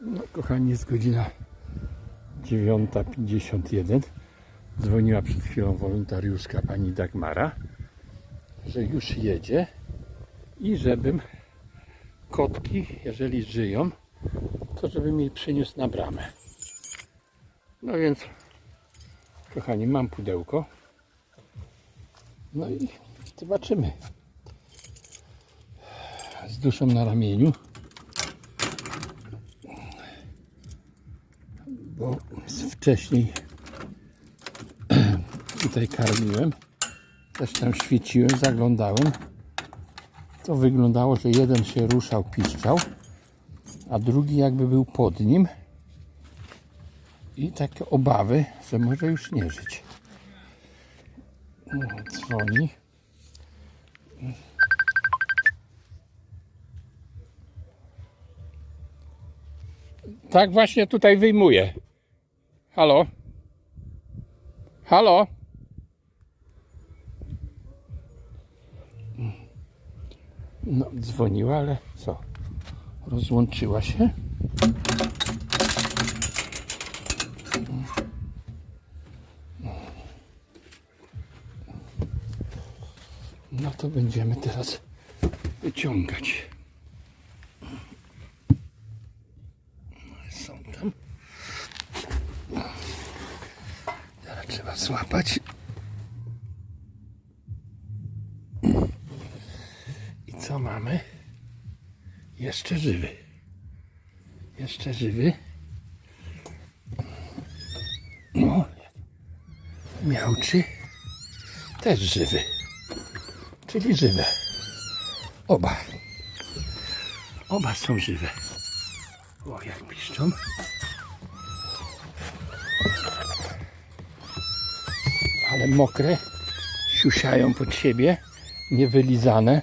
No, kochani, jest godzina 9.51. Dzwoniła przed chwilą wolontariuszka pani Dagmara, że już jedzie i żebym kotki, jeżeli żyją, to żebym jej przyniósł na bramę. No więc, kochani, mam pudełko. No i zobaczymy. Z duszą na ramieniu. Bo wcześniej tutaj karmiłem. Też tam świeciłem, zaglądałem. To wyglądało, że jeden się ruszał, piszczał, a drugi jakby był pod nim. I takie obawy, że może już nie żyć. No, Dzwoni. Tak właśnie tutaj wyjmuję. Halo? Halo? No, dzwoniła, ale co? Rozłączyła się? No to będziemy teraz wyciągać. Są tam. Teraz trzeba złapać. I co mamy? Jeszcze żywy. Jeszcze żywy. No. Miałczy. Też żywy. Czyli żywe. Oba. Oba są żywe. O, jak piszczą. Mokre. Siusiają pod siebie. Niewylizane.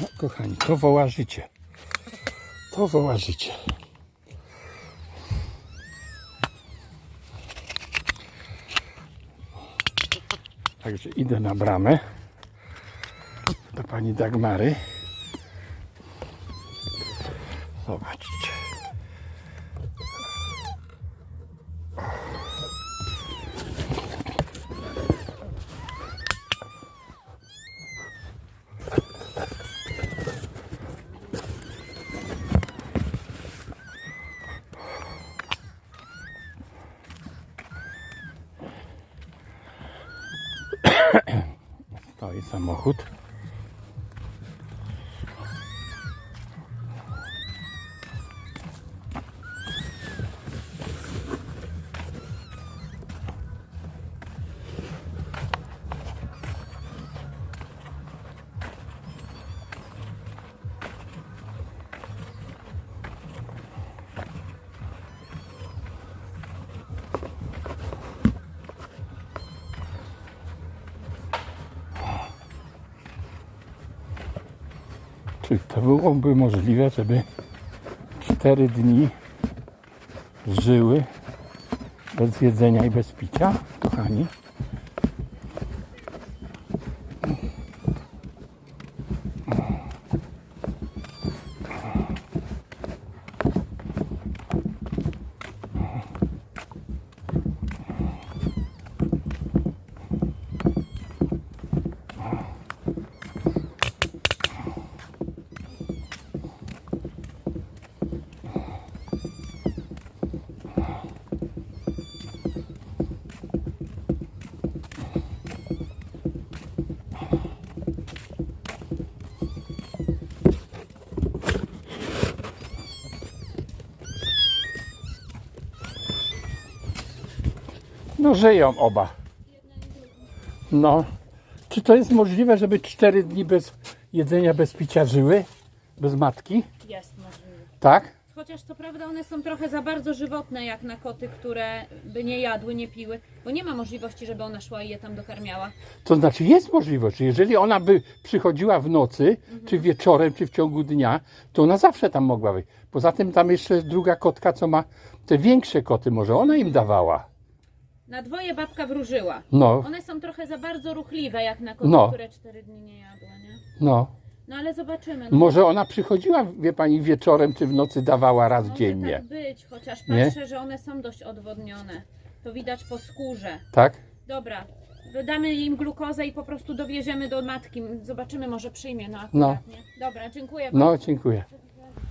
No, kochani, to woła życie. To woła życie. Także idę na bramę do pani Dagmary. Zobaczcie. Samochód. Czy to byłoby możliwe, żeby 4 dni żyły bez jedzenia i bez picia, kochani? No żyją oba. No. Czy to jest możliwe, żeby 4 dni bez jedzenia, bez picia żyły? Bez matki? Jest możliwe. Tak? chociaż co prawda one są trochę za bardzo żywotne jak na koty, które by nie jadły, nie piły, bo nie ma możliwości, żeby ona szła i je tam dokarmiała. To znaczy jest możliwość, że jeżeli ona by przychodziła w nocy, czy wieczorem, czy w ciągu dnia, to ona zawsze tam mogła być. Poza tym tam jeszcze druga kotka, co ma te większe koty, może ona im dawała. Na dwoje babka wróżyła. No, One są trochę za bardzo ruchliwe jak na koty, No. które cztery dni nie jadły, nie? no. No ale zobaczymy. No, Może ona przychodziła, wie pani, wieczorem czy w nocy dawała raz może dziennie. tak być, chociaż Nie? patrzę, że one są dość odwodnione. To widać po skórze. Tak? Dobra, wydamy im glukozę i po prostu dowieziemy do matki. Zobaczymy, może przyjmie, no akurat, No. nie? Dobra, dziękuję No, bardzo. dziękuję.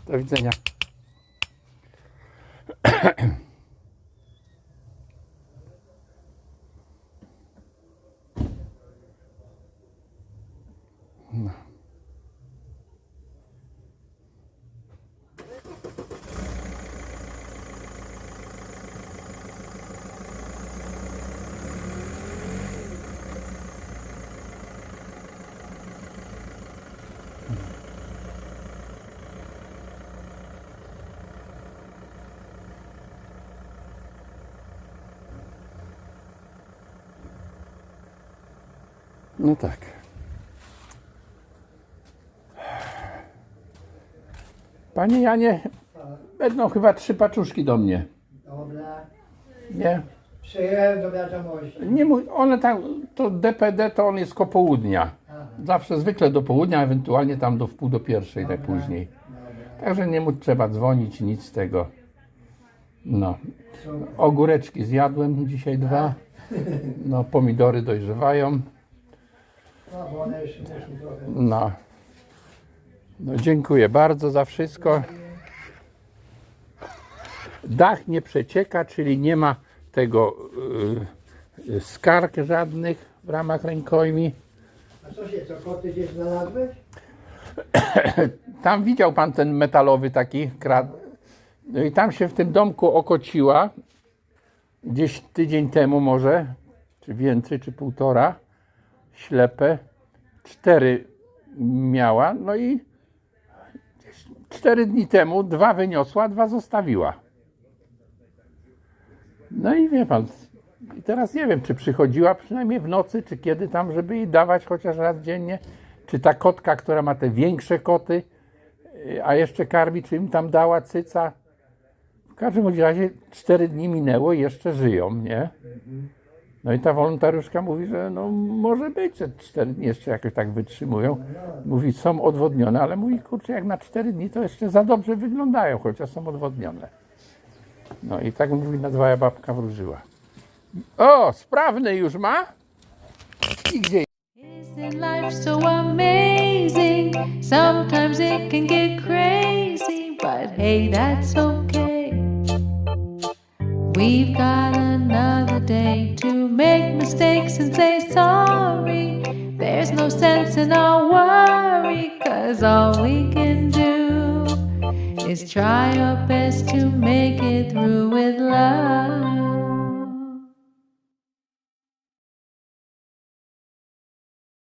Do widzenia. No tak. Panie Janie, będą chyba trzy paczuszki do mnie. Dobra. Nie? Przyjąłem do wiadomości. Nie mój, one tam, to DPD to on jest ko południa. Aha. Zawsze zwykle do południa, ewentualnie tam do wpół do pierwszej najpóźniej. Dobra. Także nie mu trzeba dzwonić, nic z tego. No. Super. Ogóreczki zjadłem dzisiaj dwa. No, pomidory dojrzewają. No bo one jeszcze muszą trochę. No. no. Dziękuję bardzo za wszystko. Dach nie przecieka, czyli nie ma tego y, y, skarg żadnych w ramach rękojmi. A co się, co koty gdzieś znalazłeś? Tam widział pan ten metalowy taki krat. No i tam się w tym domku okociła gdzieś tydzień temu może, czy więcej, czy półtora, ślepe. Cztery miała, no i cztery dni temu dwa wyniosła, dwa zostawiła. No i wie pan, teraz nie wiem, czy przychodziła przynajmniej w nocy, czy kiedy tam, żeby jej dawać chociaż raz dziennie, czy ta kotka, która ma te większe koty, y, a jeszcze karmi, czy im tam dała cyca. W każdym razie cztery dni minęło i jeszcze żyją, nie? No i ta wolontariuszka mówi, że no może być, że cztery dni jeszcze jakoś tak wytrzymują. Mówi, są odwodnione, ale mówi, kurczę, jak na cztery dni to jeszcze za dobrze wyglądają, chociaż są odwodnione. No i tak mówi, na dwa babka wróżyła. O, sprawny już ma? I gdzie. We've got day to make mistakes and say sorry. There's no sense in our worry, cause all we can do is try our best to make it through with love.